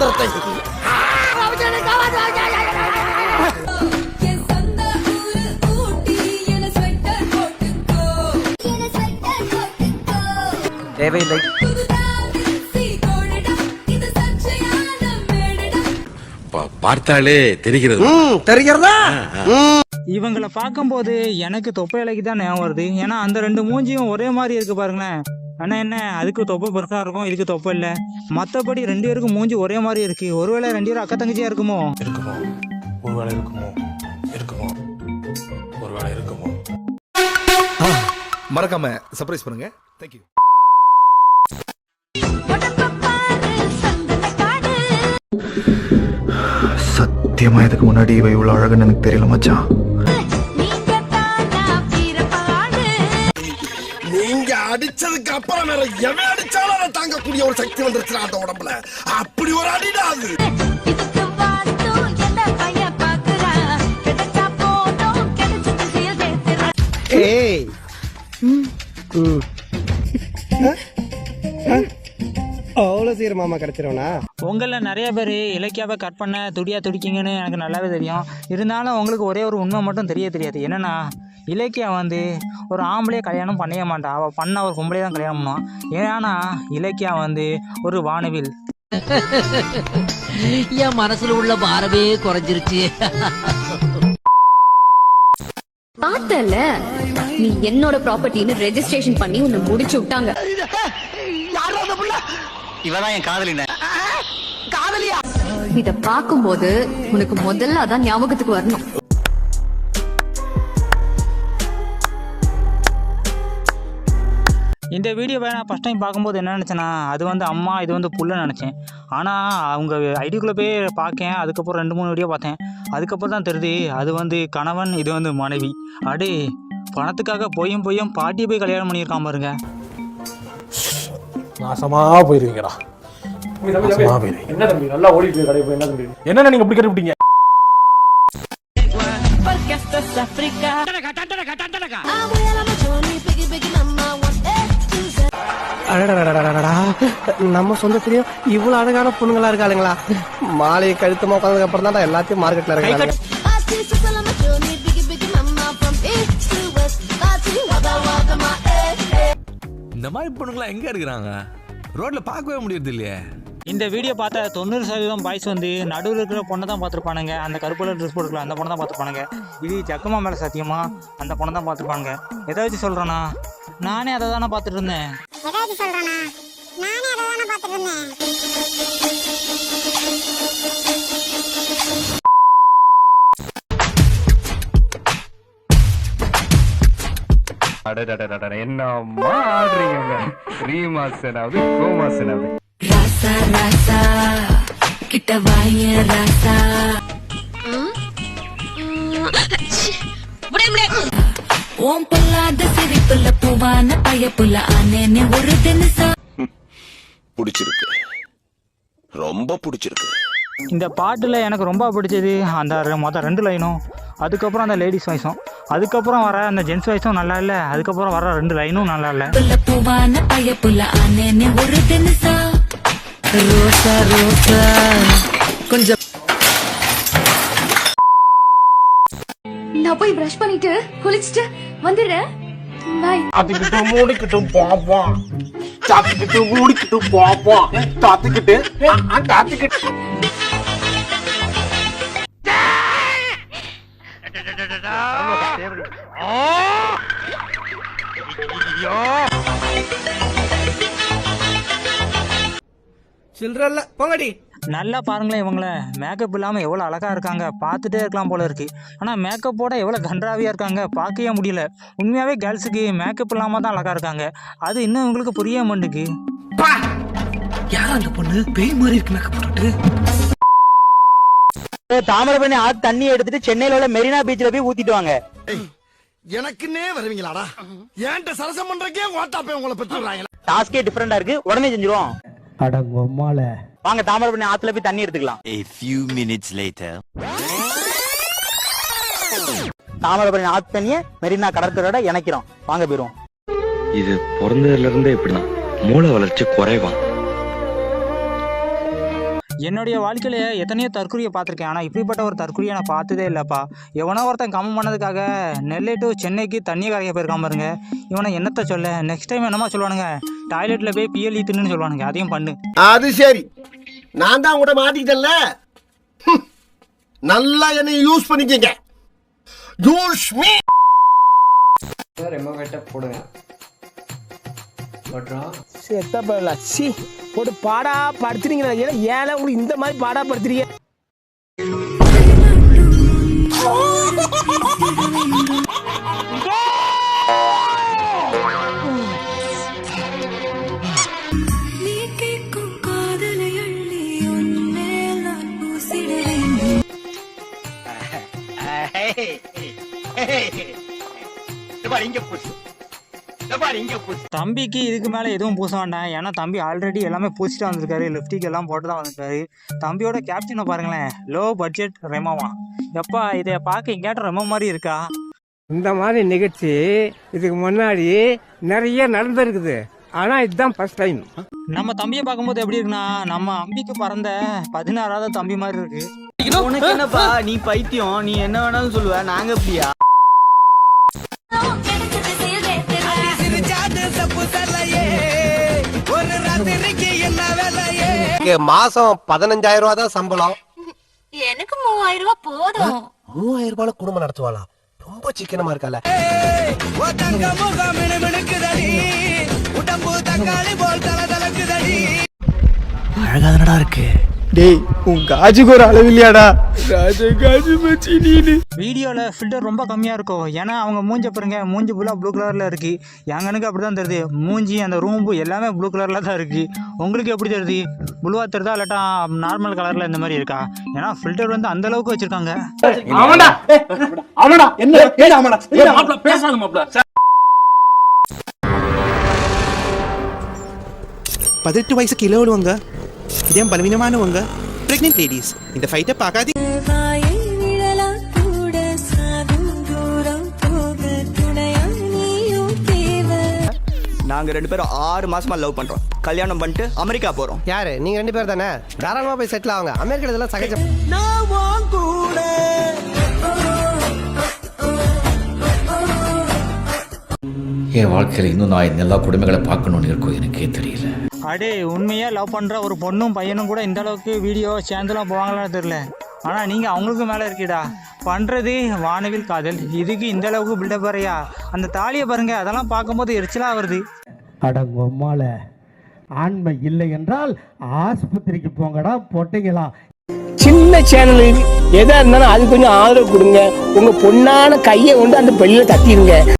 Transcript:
சுதந்திரத்தை. என் சொந்த ஊரு ஊட்டி என ஸ்வெட்டர் போட்டுக்கோ என ஸ்வெட்டர் போட்டுக்கோ தேவையில்லை பார்த்தாலே தெரிகிறது தெரிகிறதா. இவங்களை பார்க்கும்போது எனக்கு தொப்பை இலைக்கு தான் ஞாபகம் வருது. ஏன்னா அந்த ரெண்டு மூஞ்சியும் ஒரே மாதிரி இருக்கு பாருங்களேன். ஆனா என்ன அதுக்கு தொப்பை பெருசா இருக்கும் இதுக்கு தொப்பை இல்லை. மற்றபடி ரெண்டு பேருக்கும் மூஞ்சி ஒரே மாதிரி இருக்கு. ஒருவேளை ரெண்டு பேரும் அக்கா தங்கச்சியா இருக்குமோ? இருக்குமோ? ஒருவேளை இருக்குமோ? இருக்குமோ? ஒருவேளை இருக்குமோ? மறக்காம சர்ப்ரைஸ் பண்ணுங்க. தேங்க்யூ சத்தியமா இதுக்கு முன்னாடி இவ இவ்வளவு அழகுன்னு எனக்கு தெரியல மச்சான். நீங்க அடிச்சதுக்கு அப்புறம் வேற எவன் அடிச்சாலும் அதை தாங்கக்கூடிய ஒரு சக்தி வந்துருச்சு அந்த உடம்புல. அப்படி ஒரு அடிடா அது. ஏய். அவ்வளோ கிடைச்சிருவனா? உங்களில் நிறைய பேர் இலக்கியாவை கட் பண்ண துடியா துடிக்கிங்கன்னு எனக்கு நல்லாவே தெரியும். இருந்தாலும் உங்களுக்கு ஒரே ஒரு உண்மை மட்டும் தெரிய தெரியாது. என்னன்னா இலக்கியா வந்து ஒரு ஆம்பளையே கல்யாணம் பண்ணவே மாட்டா. அவள் பண்ண ஒரு பொம்பளையே தான் கல்யாணம் பண்ணுவான் ஏன்னா இலக்கியா வந்து ஒரு வானவில். என் மனசுல உள்ள பாரமே குறைஞ்சிருச்சு. பார்த்தல? நீ என்னோட ப்ராப்பர்ட்டின்னு ரெஜிஸ்ட்ரேஷன் பண்ணி உன்னை முடிச்சு விட்டாங்க. இவதான் என் காதலின. இத பாக்கும்போது உனக்கு முதல்ல அதான் ஞாபகத்துக்கு வரணும். இந்த வீடியோவை நான் ஃபஸ்ட் டைம் பார்க்கும்போது என்ன நினச்சேன்னா அது வந்து அம்மா இது வந்து புள்ள நினச்சேன். ஆனால் அவங்க ஐடிக்குள்ளே போய் பார்க்கேன் அதுக்கப்புறம் ரெண்டு மூணு வீடியோ பார்த்தேன். அதுக்கப்புறம் தான் தெரியுது அது வந்து கணவன் இது வந்து மனைவி. அடே பணத்துக்காக பொய்யும் பொய்யும் பாட்டியை போய் கல்யாணம் பண்ணியிருக்கான் பாருங்க. நாசமா போயிருவீங்கடா என்ன தம்பி நல்லா ஓடிட்டு கடை போய் என்ன தம்பி? என்னென்ன நீங்க இப்படி கட்டுப்பிட்டீங்க நம்ம சொந்தத்திலயும் இவ்வளவு அழகான பொண்ணுங்களா இருக்காளுங்களா மாலையை கழுத்தமா உட்காந்ததுக்கு அப்புறம் தான் எல்லாத்தையும் மார்க்கெட்ல இருக்காங்க இந்த மாதிரி பொண்ணுங்களா எங்க இருக்கிறாங்க ரோட்ல பார்க்கவே முடியறது இல்லையே இந்த வீடியோ பார்த்த தொண்ணூறு சதவீதம் பாய்ஸ் வந்து நடுவில் இருக்கிற பொண்ணை தான் பார்த்துருப்பானுங்க அந்த கருப்புல ட்ரெஸ் போட்டுக்கலாம் அந்த பொண்ணை தான் பார்த்துருப்பானுங்க இது ஜக்கம்மா மேலே சத்தியமா அந்த பொண்ணை தான் பார்த்துருப்பானுங்க எதை வச்சு சொல்கிறேன்னா நானே அதை தானே பார்த்துட்டு இருந்தேன் ஏதாவது சொல்றானா? நானே அதை தானே பார்த்துட்டு இருந்தேன் என்னம்மா ஆடுறீங்க த்ரீ மாசனாவது டூ மாசனாவது ராசா ராசா கிட்ட வாய ராசா. ஓம் பொல்லாத சிரிப்புல பூவான பயப்புல ஆனேனே ஒரு தினசா பிடிச்சிருக்கு. ரொம்ப பிடிச்சிருக்கு. இந்த பாட்டில் எனக்கு ரொம்ப பிடிச்சது அந்த மொத்தம் ரெண்டு லைனும். அதுக்கப்புறம் அந்த லேடிஸ் வாய்ஸும் அதுக்கப்புறம் வர அந்த ஜென்ஸ் வாய்ஸும் நல்லா இல்லை. அதுக்கப்புறம் வர ரெண்டு லைனும் நல்லா இல்லை. கொஞ்சம் நான் போய் பிரஷ் பண்ணிட்டு குளிச்சுட்டு வந்துடுறேன் பாய் தாத்திக்கிட்டு மூடிக்கிட்டு பாப்போம் தாத்திக்கிட்டு மூடிக்கிட்டு பாப்போம் தாத்திக்கிட்டு தாத்திக்கிட்டு சில்றல்ல போங்கடி. நல்லா பாருங்களேன் இவங்கள. மேக்கப் இல்லாமல் எவ்வளோ அழகாக இருக்காங்க. பார்த்துட்டே இருக்கலாம் போல இருக்கு. ஆனால் மேக்கப்போட எவ்வளோ கன்றாவியாக இருக்காங்க. பார்க்கவே முடியல. உண்மையாகவே கேர்ள்ஸுக்கு மேக்கப் இல்லாமல் தான் அழகாக இருக்காங்க. அது இன்னும் இவங்களுக்கு புரிய மாட்டுக்கு யார் அந்த பொண்ணு? பேய் மாதிரி இருக்கு மேக்கப் போட்டுட்டு. தாமிரபரணி ஆத்து தண்ணி எடுத்துட்டு சென்னையில உள்ள மெரினா பீச்ல போய் ஊத்திட்டு வாங்க. எனக்குன்னே வருவீங்களாடா? ஏன்ட்ட சரசம் பண்றக்கே ஓட்டாப்பே உங்களை பெற்றுறாங்க டாஸ்கே டிஃபரெண்டா இருக்கு. உடனே செஞ்சிருவோம். அடங்கொம்மால வாங்க தாமிரபரணி ஆத்துல போய் தண்ணி எடுத்துக்கலாம். A few minutes later. Thamirabarani ஆத்து தண்ணிய மெரினா கடற்கரையோட இணைக்கிறோம். வாங்க போயிருவோம். இது பிறந்ததுல இருந்தே இப்படிதான். மூளை வளர்ச்சி குறைவான் என்னுடைய வாழ்க்கையில எத்தனையோ தற்கொலையை பார்த்துருக்கேன். ஆனால் இப்படிப்பட்ட ஒரு தற்கொலையை நான் பார்த்ததே இல்லைப்பா. எவனோ ஒருத்தன் கம்மம் பண்ணதுக்காக நெல்லை டு சென்னைக்கு தண்ணியை கரைக்க போயிருக்கான் பாருங்க. இவனை என்னத்த சொல்ல? நெக்ஸ்ட் டைம் என்னமா சொல்லுவானுங்க. டாய்லெட்டில் போய் பிஎல்இ தின்னு சொல்லுவானுங்க. அதையும் பண்ணு. அது சரி. நான் தான் உங்கள்கிட்ட மாட்டிக்கிட்டேன்ல. நல்லா என்னை யூஸ் பண்ணிக்கங்க. யூஸ் மீ செத்த பரல சி போட்டு பாடா படுத்துறீங்க ஏன் உங்களுக்கு இந்த மாதிரி பாடா படுத்துறீங்க நீ கேட்கும் தம்பிக்கு இதுக்கு மேலே எதுவும் பூச வேண்டாம். ஏன்னா தம்பி ஆல்ரெடி எல்லாமே பூசிட்டு வந்திருக்காரு. லிப்டிக் எல்லாம் போட்டு தான் வந்திருக்காரு. தம்பியோட கேப்ஷனை பாருங்களேன். லோ பட்ஜெட் ரெமோவா. எப்பா இதை பார்க்க இங்கேட்ட ரெமோ மாதிரி இருக்கா? இந்த மாதிரி நிகழ்ச்சி இதுக்கு முன்னாடி நிறைய நடந்திருக்குது. ஆனா இதுதான் ஃபர்ஸ்ட் டைம் நம்ம தம்பியை பார்க்கும்போது எப்படி இருக்குன்னா நம்ம அம்பிக்கு பிறந்த பதினாறாவது தம்பி மாதிரி இருக்கு. உனக்கு என்னப்பா நீ பைத்தியம். நீ என்ன வேணாலும் சொல்லுவ. நாங்க எப்படியா மாசம் பதினஞ்சாயிரம் ரூபாய் தான் சம்பளம். எனக்கு மூவாயிரம் ரூபாய் போதும். மூவாயிரம் ரூபாய் குடும்பம் நடத்துவாளா? ரொம்ப சிக்கனமா இருக்கால அழகாதனடா இருக்கு. டேய் உன் காஜுக்கு ஒரு அளவு இல்லையாடா? ராஜ காஜு மச்சி நீனு வீடியோவில் ஃபில்டர் ரொம்ப கம்மியாக இருக்கும் ஏன்னா அவங்க மூஞ்ச பாருங்க மூஞ்சி ஃபுல்லாக ப்ளூ கலரில் இருக்குது எங்கனுக்கு அப்படி தான் தெரியுது. மூஞ்சி அந்த ரூம்பு எல்லாமே ப்ளூ கலரில் தான் இருக்குது உங்களுக்கு எப்படி தெரியுது? ப்ளூவாக தெரியுதா இல்லாட்டா நார்மல் கலரில் இந்த மாதிரி இருக்கா? ஏன்னா ஃபில்டர் வந்து அந்த அளவுக்கு வச்சுருக்காங்க. அவன்டா அவனடா என்ன? பேசாத மாப்ள பார்க்காதீங்க வாயை நிழலா கூட சாகும் தூரம் போக துணையா நீயும் தேவை நாங்க ரெண்டு பேரும் ஆறு மாசமா லவ் பண்றோம். கல்யாணம் பண்ணிட்டு அமெரிக்கா போறோம். யாரு? நீங்க ரெண்டு பேர் தானே? தாராளமா போய் செட்டில் ஆகுங்க அமெரிக்கா இதெல்லாம் சகஜம். என் வாழ்க்கையில் இன்னும் நான் இந்த எல்லா குடும்பங்களை பார்க்கணும்னு இருக்கோ எனக்கே தெரியல. அடே உண்மையாக லவ் பண்ணுற ஒரு பொண்ணும் பையனும் கூட இந்த அளவுக்கு வீடியோ சேர்ந்துலாம் போவாங்களான்னு தெரில ஆனால் நீங்கள் அவங்களுக்கு மேலே இருக்கீடா. பண்ணுறது வானவில் காதல். இதுக்கு இந்த அளவுக்கு பில்டப் வரையா அந்த தாலியை பாருங்க அதெல்லாம் பார்க்கும்போது எரிச்சலாக வருது. அடங்கொம்மால ஆண்மை இல்லை என்றால் ஆஸ்பத்திரிக்கு போங்கடா பொட்டைங்களா? சின்ன சேனல் எதா இருந்தாலும் அது கொஞ்சம் ஆதரவு கொடுங்க. உங்க பொண்ணான கையை கொண்டு அந்த பெல்லில தட்டிடுங்க